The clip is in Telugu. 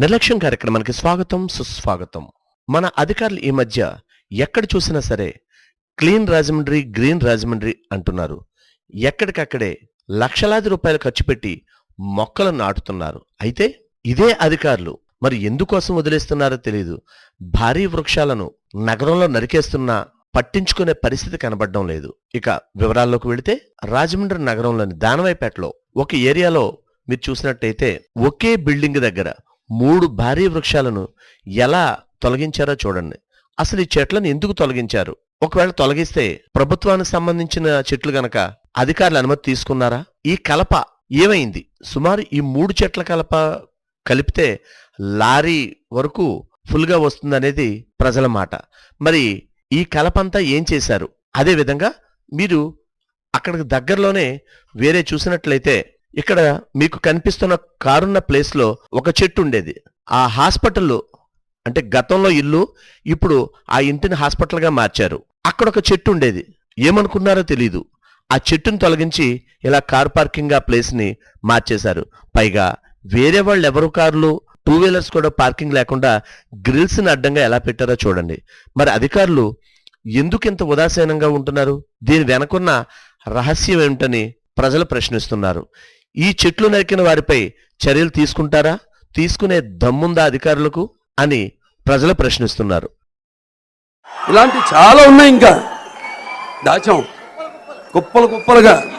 నిర్లక్ష్యం కార్యక్రమానికి స్వాగతం సుస్వాగతం. మన అధికారులు ఈ మధ్య ఎక్కడ చూసినా సరే క్లీన్ రాజమండ్రి గ్రీన్ రాజమండ్రి అంటున్నారు. ఎక్కడికక్కడే లక్షలాది రూపాయలు ఖర్చు పెట్టి మొక్కలు నాటుతున్నారు. అయితే ఇదే అధికారులు మరి ఎందుకోసం వదిలేస్తున్నారో తెలియదు భారీ వృక్షాలను నగరంలో నరికేస్తున్నా పట్టించుకునే పరిస్థితి కనబడడం లేదు. ఇక వివరాల్లోకి వెళితే రాజమండ్రి నగరంలోని దానవాయిపేటలో ఒక ఏరియాలో మీరు చూసినట్టయితే ఒకే బిల్డింగ్ దగ్గర మూడు భారీ వృక్షాలను ఎలా తొలగించారో చూడండి. అసలు ఈ చెట్లను ఎందుకు తొలగించారు? ఒకవేళ తొలగిస్తే ప్రభుత్వానికి సంబంధించిన చెట్లు గనక అధికారులు అనుమతి తీసుకున్నారా? ఈ కలప ఏమైంది? సుమారు ఈ మూడు చెట్ల కలప కలిపితే లారీ వరకు ఫుల్గా వస్తుందనేది ప్రజల మాట. మరి ఈ కలపంతా ఏం చేశారు? అదే విధంగా మీరు అక్కడికి దగ్గరలోనే వేరే చూసినట్లయితే ఇక్కడ మీకు కనిపిస్తున్న కారున్న ప్లేస్లో ఒక చెట్టు ఉండేది. ఆ హాస్పిటల్లో అంటే గతంలో ఇల్లు ఇప్పుడు ఆ ఇంటిని హాస్పిటల్గా మార్చారు. అక్కడ ఒక చెట్టు ఉండేది. ఏమనుకున్నారో తెలీదు. ఆ చెట్టును తొలగించి ఇలా కార్ పార్కింగ్ ఆ ప్లేస్ని మార్చేశారు. పైగా వేరే వాళ్ళు ఎవరు కార్లు టూ వీలర్స్ కూడా పార్కింగ్ లేకుండా గ్రిల్స్ని అడ్డంగా ఎలా పెట్టారో చూడండి. మరి అధికారులు ఎందుకు ఇంత ఉదాసీనంగా ఉంటున్నారు? దీని వెనకున్న రహస్యం ఏమిటని ప్రజలు ప్రశ్నిస్తున్నారు. ఈ చెట్లు నరికిన వారిపై చర్యలు తీసుకుంటారా? తీసుకునే దమ్ముందా అధికారులకు? అని ప్రజలు ప్రశ్నిస్తున్నారు. ఇలాంటి చాలా ఉన్నాయి ఇంకా. దాచాం. కుప్పలు కుప్పలుగా.